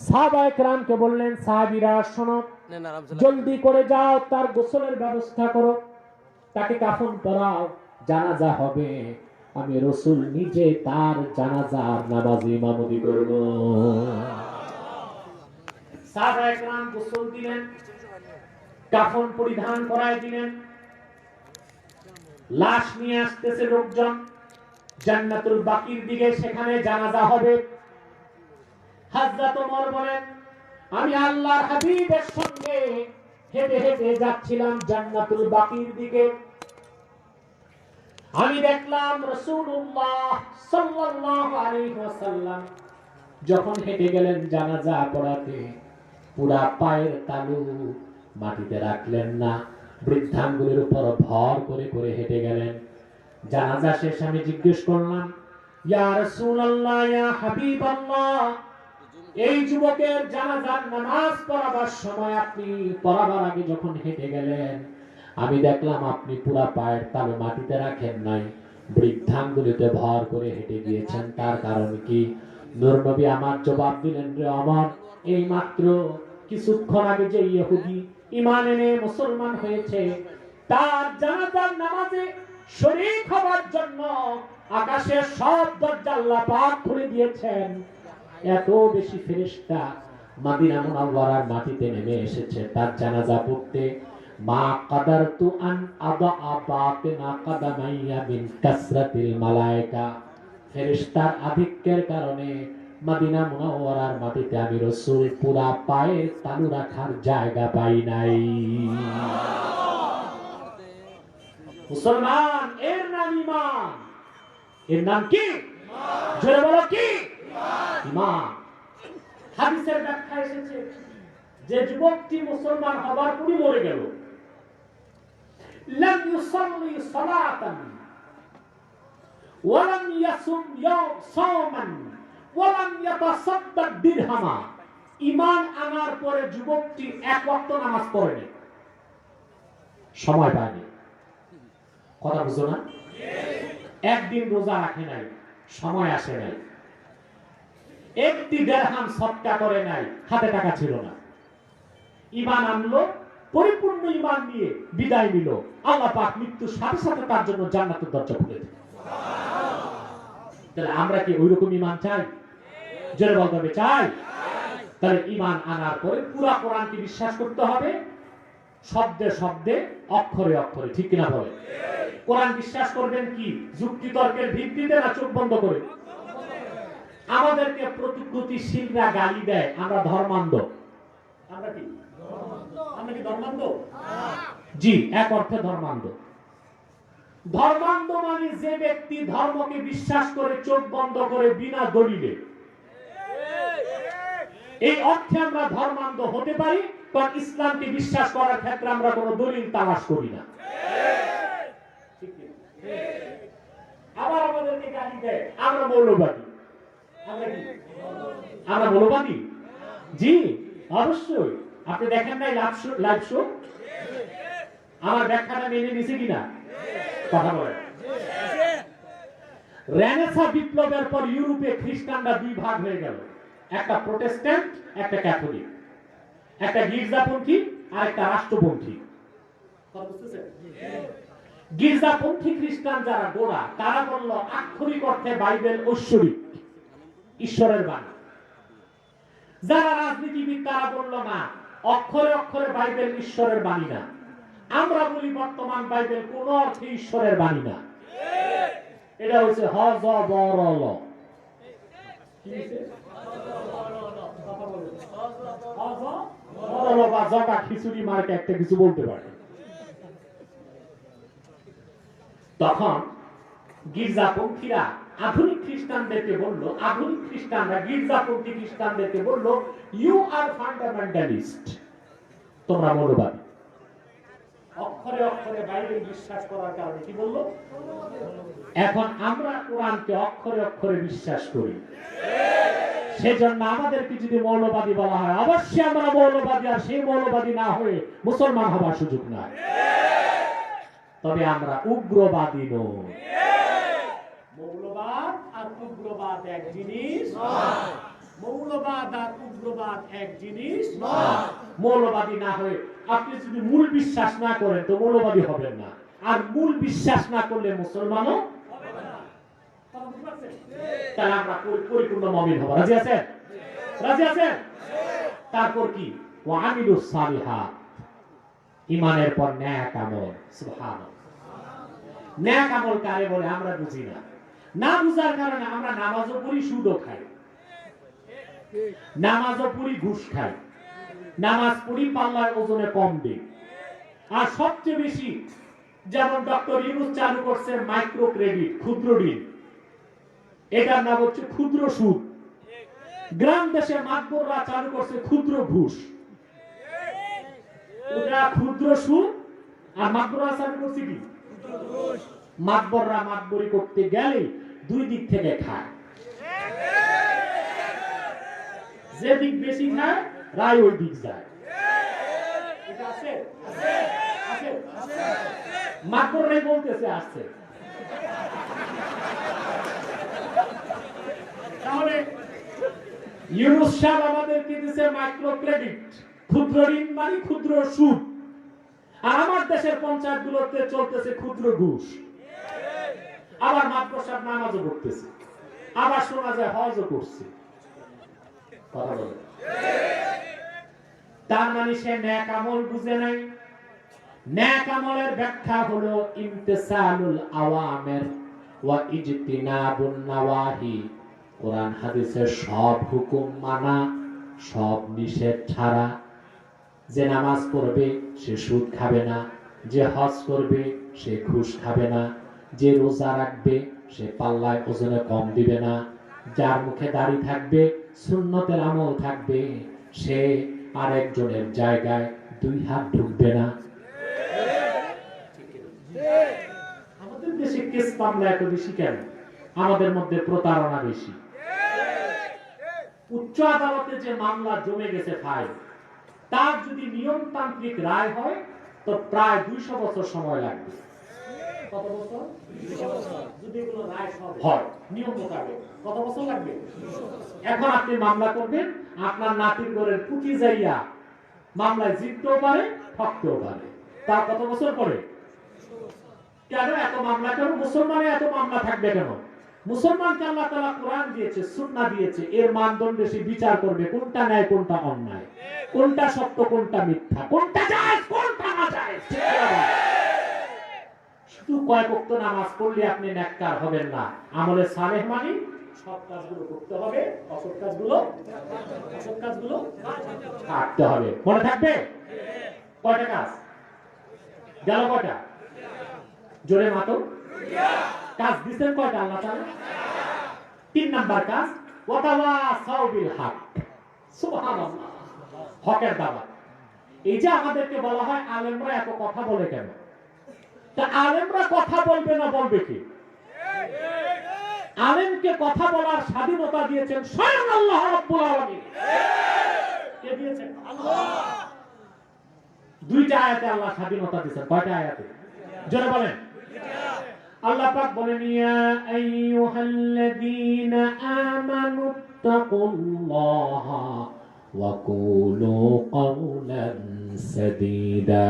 সাহাবা একরামকে বললেন সাহাবিরা শোনো জলদি করে যাও তার গোসলের ব্যবস্থা করো। তাকে কাফন পরাও জানাজা হবে। আমি রসুল নিজে তার জানাজার নামাজ ইমামতি করব। সাহাবা একরাম গোসল দিলেন কাফন পরিধান করায় দিলেন। লাশ নিয়ে আসতেছে লোকজন জান্নাতুল বাকির দিকে সেখানে জানাজা হবে। হাজরাত ওমর বলেন, আমি আল্লাহর হাবিবের সঙ্গে হেঁটে হেঁটে যাচ্ছিলাম জান্নাতুল বাকির দিকে। আমি দেখলাম রাসূলুল্লাহ সাল্লাল্লাহু আলাইহি ওয়াসাল্লাম যখন হেঁটে গেলেন জানাজা পড়াতে, পুরা পায়ের তালু মাটিতে রাখলেন না, বৃদ্ধাঙ্গুলের উপর ভর করে করে হেঁটে গেলেন। জানাজা শেষ, আমি জিজ্ঞেস করলাম, ইয়া রাসূলুল্লাহ, ইয়া হাবিবাল্লাহ এই যুবকের জানাজার নামাজ পড়াবার সময় আপনি পড়াবার আগে যখন হেঁটে গেলেন, আমি দেখলাম আপনি পুরা পায়ের তালু মাটিতে রাখেন নাই, বৃদ্ধাঙ্গুলিতে ভর করে হেঁটে গিয়েছেন। তার কারণ কি? নবী আমার জবাব দিলেন, রে আমার এই মাত্র কিছুক্ষণ আগে যে ইহুদি ইমান এনে মুসলমান হয়েছে, তার জানাজার নামাজে শরীক হওয়ার জন্য আকাশের সব দরজা আল্লাহ পাক খুলে দিয়েছেন। এত বেশি ফেরেশতা মাদিনা মুনাওয়ারার মাটিতে নেমে এসেছে। তার জানাজা পড়তে, মা কাদারতু আন আদা আবাতিনা কাদামাইয়া মিন কাসরাতিল মালায়েকা। ফেরেশতার আধিক্যের কারণে মাদিনা মুনাওয়ারার মাটিতে আমি রসুল পুরা পায়ের তালু রাখার জায়গা পাই নাই। মুসলমান, এর নাম ইমান এর নাম কি? জোরে বলো কি? ইমান হাদিসের ব্যাখ্যা এসেছে যে যুবকটি মুসলমান হবার পরই মরে গেল। ঈমান আনার পরে যুবকটি এক ওয়াক্ত নামাজ পড়েনি। সময় পায়নি। কথা না? একদিন রোজা রাখে নাই, সময় আসে নাই। একটি দেড়হাম সৎকা করে নাই, হাতে টাকা ছিল না। ইমান আনলো, পরিপূর্ণ ইমান নিয়ে বিদায় নিল। আল্লাহ পাক মৃত্যুর সাথে সাথে তার জন্য জান্নাতের দরজা খুলে দিল। তাহলে আমরা কি ওই রকম ইমান চাই? জোরে বলতে হবে চাই। তাহলে ইমান আনার পরে পুরা কোরআনকে বিশ্বাস করতে হবে। শব্দে শব্দে, অক্ষরে অক্ষরে, ঠিক কিনা বলে? কোরআন বিশ্বাস করবেন কি? যুক্তি তর্কের ভিত্তিতে না চোখ বন্ধ করে? আমাদেরকে প্রতিগতিশীলরা গালি দেয়, আমরা ধর্মান্ধ। আমরা কি? আমরা কি ধর্মান্ধ? জি, এক অর্থে ধর্মান্ধ। ধর্মান্ধ মানে যে ব্যক্তি ধর্মকে বিশ্বাস করে চোখ বন্ধ করে বিনা দলিলে। এই অর্থে আমরা ধর্মান্ধ হতে পারি, কারণ ইসলামকে বিশ্বাস করার ক্ষেত্রে আমরা কোনো দলিল তালাশ করি না। আবার আমাদেরকে গালি দেয়, আমরা মৌলবাদী। আমরা মৌলবাদী? জি, অবশ্যই। আপনি দেখেন নাই লাইভ শো আমার ব্যাখ্যাটা মেনে নিছে কিনা? কথা বলেন। রেনেসা বিপ্লবের পর ইউরোপে খ্রিস্টানরা দুই ভাগ হয়ে গেল। একটা প্রোটেস্ট্যান্ট, একটা ক্যাথলিক। একটা গির্জাপন্থী আর একটা রাষ্ট্রপন্থী। গির্জাপন্থী খ্রিস্টান যারা গোড়া, তারা বলল, আক্ষরিক অর্থে বাইবেল ঐশ্বরিক। ঈশ্বরের বাণী। যারা রাজনীতিবিদ, তারা বলল, না, অক্ষরে অক্ষরে বাইবেল ঈশ্বরের বাণী না। আমরা বলি, বর্তমান বাইবেল কোন অর্থে ঈশ্বরের বাণী না। এটা হচ্ছে হজ বরল বা জগা খিচুড়ি মার্কে একটা কিছু বলতে পারে। তখন গির্জাপন্থীরা আধুনিক খ্রিস্টানদেরকে বলল, আধুনিক খ্রিস্টানরা, গির্জাপন্থী খ্রিস্টানদেরকে বলল ইউ আর ফান্ডামেন্টালিস্ট তোমরা মৌলবাদী। অক্ষরে অক্ষরে বাইবেল বিশ্বাস করার কারণে কি বলল? এখন আমরা কোরআনকে অক্ষরে অক্ষরে বিশ্বাস করি। সেজন্য আমাদেরকে যদি মৌলবাদী বলা হয়, অবশ্যই আমরা মৌলবাদী, আর সেই মৌলবাদী না হয়ে মুসলমান হবার সুযোগ নাই। তবে আমরা উগ্রবাদী নই। উগ্রবাদ এক জিনিস মৌলবাদ আর উগ্রবাদ এক জিনিস মৌলবাদী না হয়ে আপনি যদি মূল বিশ্বাস না করেন তো মৌলবাদী হবেন না। আর মূল বিশ্বাস না করলে মুসলমানও হবে না। কথা বুঝতে পারছেন? তাহলে আমরা পরিপূর্ণ মমিন হব। রাজি আছেন? রাজি আছেন? তারপর কি? সালিহা। ইমানের পর ন্যাক আমল। সুবহানাল্লাহ। ন্যাক আমল কারে বলে আমরা বুঝি না। না বুঝার কারণে আমরা নামাজও পড়ি, সুদও খাই। নামাজও পড়ি, ঘুষ খাই। নামাজ পড়ি পাল্লার ওজনে কম দিই। আর সবচেয়ে বেশি, যেমন ডক্টর ইউনুস চালু করছে মাইক্রো ক্রেডিট ক্ষুদ্র ঋণ। এটার নাম হচ্ছে ক্ষুদ্র সুদ। গ্রাম দেশে মাতবররা চালু করছে ক্ষুদ্র ঘুষ। ক্ষুদ্র সুদ, আর মাতবররা চালু করছে কি? মাতবররা মাতবরি করতে গেলে দুই দিক থেকে খায়। যে দিক বেশি খায় রায় ওই দিক যায়। মাতবররাই বলতেছে আসছে তাহলে ইউনুস সাহেব আমাদেরকে দিছে মাইক্রো ক্রেডিট। ক্ষুদ্র ঋণ মানে ক্ষুদ্র সুদ। আর আমার দেশের পঞ্চায়েত গুলোতে চলতেছে ক্ষুদ্র ঘুষ। আবার মাদ্রাসার নামাজও পড়তেছে। আবার শোনা যায় হজও করছে। তার মানে সে ন্যাক আমল বুঝে নাই। ন্যাক আমলের ব্যাখ্যা হলো ইমতিসালুল আওয়ামের ওয়া ইজতিনাবুন নাওয়াহি। কোরআন হাদিসের সব হুকুম মানা, সব নিষেধ ছাড়া। যে নামাজ পড়বে, সে সুদ খাবে না। যে হজ করবে, সে ঘুষ খাবে না। যে রোজা রাখবে, সে পাল্লায় ওজনে কম দিবে না। যার মুখে দাড়ি থাকবে, সুন্নতের আমল থাকবে, সে আরেকজনের জায়গায় দুই হাত ঢুকবে না। আমাদের দেশে কেস এত বেশি কেন? আমাদের মধ্যে প্রতারণা বেশি। উচ্চ আদালতে যে মামলা জমে গেছে ফাইল, তার যদি নিয়মতান্ত্রিক রায় হয়, তো প্রায় দুইশো বছর সময় লাগবে। কত বছর? যদি এগুলো রায় হয়। নিয়ম মোতাবেক। কত বছর লাগবে? এখন আপনি মামলা করবেন আপনার নাতির ঘরের যাইয়া মামলায় জিততেও পারে ঠকতেও পারে। তা কত বছর পরে? কেন এত মামলা কেন? মুসলমানে এত মামলা থাকবে কেন? মুসলমানকে আল্লাহ তাআলা কোরআন দিয়েছে সুন্নাহ দিয়েছে এর মানদণ্ডে সে বিচার করবে কোনটা ন্যায় কোনটা অন্যায়। কোনটা সত্য কোনটা মিথ্যা কোনটা জায়েজ কোনটা না জায়েজ শুধু কয়েক ওয়াক্ত নামাজ পড়লে আপনি নেককার হবেন না। আমলে সালেহ মানে জোরে কাজ কয়টা তিন নাম্বার কাজ বিল হকের দাওয়াত। এই যে আমাদেরকে বলা হয়, আলেমরা এত কথা বলে কেন? তা আলেমরা কথা বলবে না বলবে কি? আলেমকে কথা বলার স্বাধীনতা দিয়েছেন স্বয়ং আল্লাহ রাব্বুল আলামিন। কে দিয়েছেন? আল্লাহ। দুইটা আয়াতে আল্লাহ স্বাধীনতা দিয়েছেন। কয়টা আয়াতে? জোরে বলেন। আল্লাহ পাক বলেন, ইয়া আইয়ুহাল্লাযীনা আমানু তাকুল্লাহা ওয়া কুলু কাওলান সাদীদা।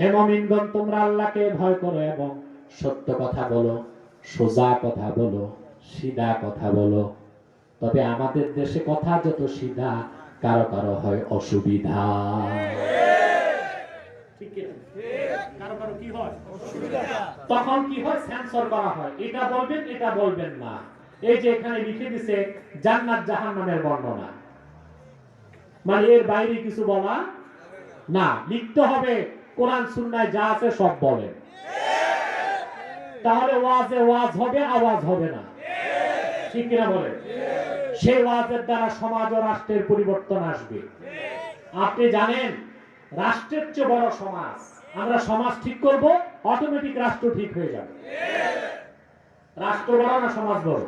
হে মুমিনগণ, তোমরা আল্লাহকে ভয় করো এবং সত্য কথা বলো, সোজা কথা বলো, সিধা কথা বলো। তবে আমাদের দেশে কথা যত সিধা, কারও কারও হয় অসুবিধা। তখন কি হয়? সেন্সর করা হয়। এটা বলবেন এটা বলবেন না। এই যে এখানে লিখে দিছে, জান্নাত জাহান্নামের বর্ণনা। মানে এর বাইরে কিছু বলা না। লিখতে হবে। কোরআন সুন্নায় যা আছে সব বলেন তাহলে ওয়াজে ওয়াজ হবে, আওয়াজ হবে না। ঠিক কিনা বলে? সেই ওয়াজের দ্বারা সমাজ ও রাষ্ট্রের পরিবর্তন আসবে। আপনি জানেন, রাষ্ট্রের চেয়ে বড় সমাজ, আমরা সমাজ ঠিক করব অটোমেটিক রাষ্ট্র ঠিক হয়ে যাবে। রাষ্ট্র বড় না সমাজ বড়?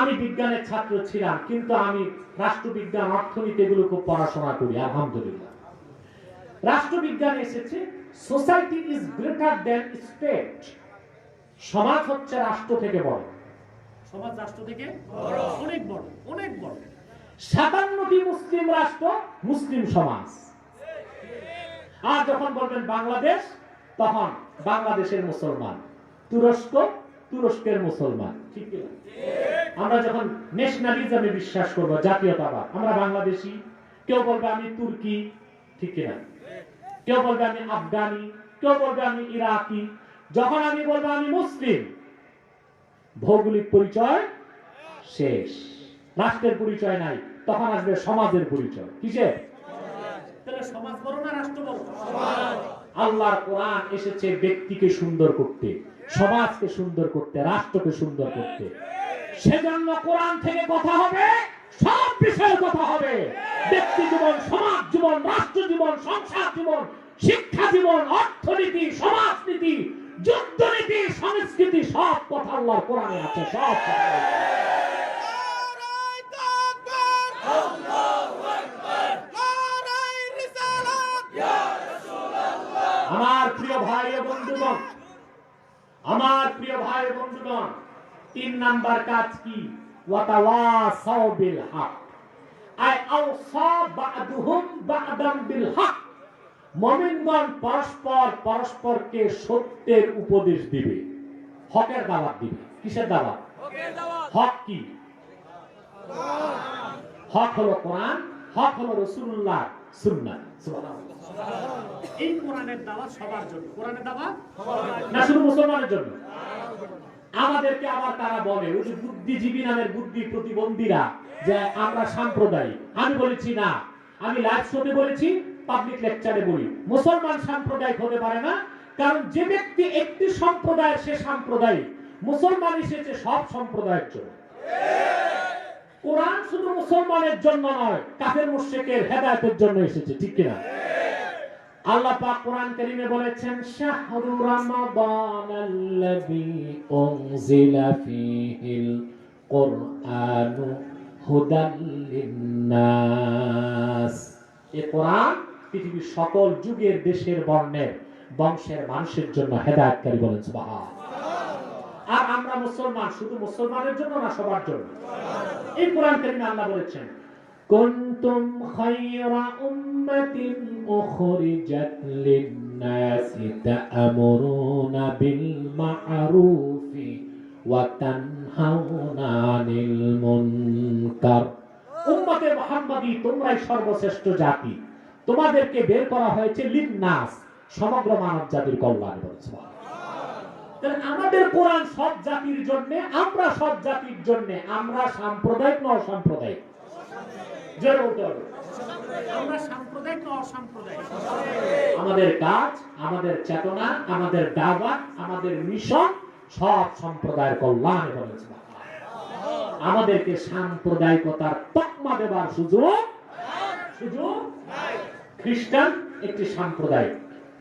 আমি বিজ্ঞানের ছাত্র ছিলাম, কিন্তু আমি রাষ্ট্রবিজ্ঞান, অর্থনীতি এগুলো খুব পড়াশোনা করি, আলহামদুলিল্লাহ। রাষ্ট্রবিজ্ঞান এসেছে society is greater than state সমাজ হচ্ছে রাষ্ট্র থেকে বড়। সমাজ রাষ্ট্র থেকে অনেক বড় অনেক বড়। সাতান্নটি মুসলিম রাষ্ট্র মুসলিম সমাজ। আর যখন বলবেন বাংলাদেশ তখন বাংলাদেশের মুসলমান। তুরস্ক তুরস্কের মুসলমান। ঠিক আমরা যখন ন্যাশনালিজমে বিশ্বাস করব জাতীয়তাবাদ আমরা বাংলাদেশি কেউ বলবে আমি তুর্কি ঠিক কিনা কেউ বলবে আমি আফগানি কেউ বলবে আমি ইরাকি যখন আমি বলব আমি মুসলিম ভৌগোলিক পরিচয় শেষ। রাষ্ট্রের পরিচয় নাই তখন আসবে সমাজের পরিচয়। সমাজ না রাষ্ট্র বড় আল্লাহর কোরআন এসেছে ব্যক্তিকে সুন্দর করতে সমাজকে সুন্দর করতে রাষ্ট্রকে সুন্দর করতে। সেজন্য কোরআন থেকে কথা হবে সব বিষয়ে কথা হবে। ব্যক্তি জীবন সমাজ জীবন রাষ্ট্র জীবন সংসার জীবন শিক্ষা জীবন, অর্থনীতি, সমাজনীতি, যুদ্ধনীতি, সংস্কৃতি, সব কথা আল্লাহর কোরআনে আছে, সব আমার প্রিয় ভাই বন্ধুগণ, আমার প্রিয় ভাই বন্ধুগণ, তিন নাম্বার কাজ কি? ওয়াতাওয়াসাও বিল হক। আই আওসা বা'দুহুম বিল হক। মুমিনগণ পরস্পর পরস্পরকে সত্যের উপদেশ দিবে হকের দাওয়াত দিবে। কিসের দাওয়াত? হক কি? হক হলো কোরআন হক হলো সুন্নাহ। সুবহানাল্লাহ। এই কোরআনের দাওয়াত সবার জন্য। কোরআনের দাওয়াত? না শুধু মুসলমানের জন্য। আমাদেরকে আবার তারা বলে ওই যে বুদ্ধিজীবী নামের বুদ্ধি প্রতিবন্ধীরা যে আমরা সাম্প্রদায়িক। আমি বলেছি না আমি লাইভ শোতে বলেছি পাবলিক লেকচারে বলি। মুসলমান সাম্প্রদায়িক হতে পারে না, কারণ যে ব্যক্তি একটি সম্প্রদায়ের সে সাম্প্রদায়িক। মুসলমান এসেছে সব সম্প্রদায়ের জন্য। কোরআন শুধু মুসলমানের জন্য নয়, কাফের মুশরিকের হেদায়েতের জন্য এসেছে, ঠিক কিনা? আল্লাহ পাক কোরআন কারীমে বলেছেন, শাহরু রমাদান আল্লাযী উনজিলা ফীহিল কুরআনু হুদাল লিন্নাস। এই কোরআন পৃথিবীর সকল যুগের দেশের বর্ণের, বংশের মানুষের জন্য হেদায়তকারী বলেন আর আমরা মুসলমান, শুধু মুসলমানের জন্য না, সবার জন্য। এই কোরআন কারিমে আল্লাহ বলেছেন, কুনতুম খায়রা উম্মাতিন উখরিজাত লিন-নাস তা'মুরুনা বিল মা'রুফি ওয়া তানহাউনা 'আনিল মুনকার। উম্মতে মুহাম্মাদি, তোমরাই সর্বশ্রেষ্ঠ জাতি। তোমাদেরকে বের করা হয়েছে লিন্নাস সমগ্র মানব জাতির কল্যাণ বলছে আমাদের কোরআন সব জাতির জন্য আমরা সব জাতির জন্য আমরা সাম্প্রদায়িক না অসাম্প্রদায়িক? জোরে বলতে হবে। আমরা সাম্প্রদায়িক না অসাম্প্রদায়িক? আমাদের কাজ আমাদের চেতনা আমাদের দাওয়াত আমাদের মিশন সব সম্প্রদায়ের কল্যাণে বলেছে আমাদেরকে সাম্প্রদায়িকতার তকমা দেবার সুযোগ সুযোগ খ্রিস্টান একটি সাম্প্রদায়িক,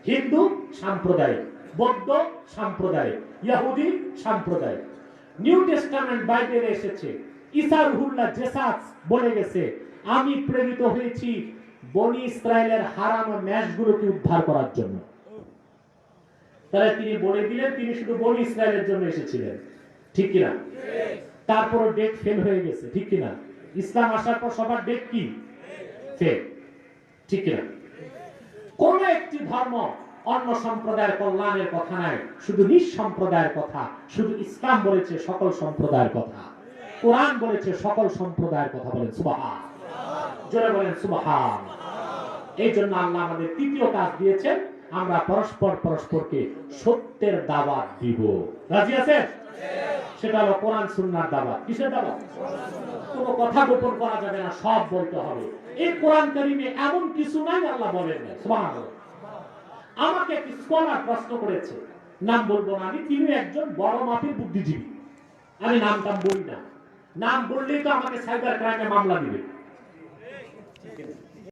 হিন্দু সাম্প্রদায়িক, বৌদ্ধ সাম্প্রদায়িক, ইহুদি সাম্প্রদায়িক। নিউ টেস্টামেন্ট বাইবেলে এসেছে, ঈসা রুহুল্লাহ জেসাস বলে গেছে, আমি প্রেরিত হয়েছি বনি ইসরায়েলের হারানো ম্যাচগুলোকে উদ্ধার করার জন্য। তাহলে তিনি বলে দিলেন, তিনি শুধু বনি ইসরায়েলের জন্য এসেছিলেন। ঠিক কিনা? তারপর ডেট ফেল হয়ে গেছে, ঠিক কিনা? ইসলাম আসার পর সবার ডেট কি? ফেল ঠিক কিনা? কোন একটি ধর্ম অন্য সম্প্রদায়ের কল্যাণের কথা নাই, শুধু নিজ সম্প্রদায়ের কথা, শুধু ইসলাম বলেছে সকল সম্প্রদায়ের কথা, কোরআন বলেছে সকল সম্প্রদায়ের কথা বলেন সুবাহা জোরে বলেন সুবাহা এই জন্য আল্লাহ আমাদের তৃতীয় কাজ দিয়েছেন আমরা পরস্পর পরস্পরকে সত্যের দাওয়াত দিব। রাজি আছেন? সেটা হলো কোরআন, সুন্নার দাওয়াত। কিসের দাওয়াত? কোনো কথা গোপন করা যাবে না, সব বলতে হবে। এই কোরআন কারিমে এমন কিছু নাই, আল্লাহ বলেন না আমাকে একটি স্কলার প্রশ্ন করেছে। নাম বলব না আমি তিনি একজন বড় মাপের বুদ্ধিজীবী। আমি নামটা বলি না। নাম বললেই তো আমাকে সাইবার ক্রাইমে মামলা দিবে।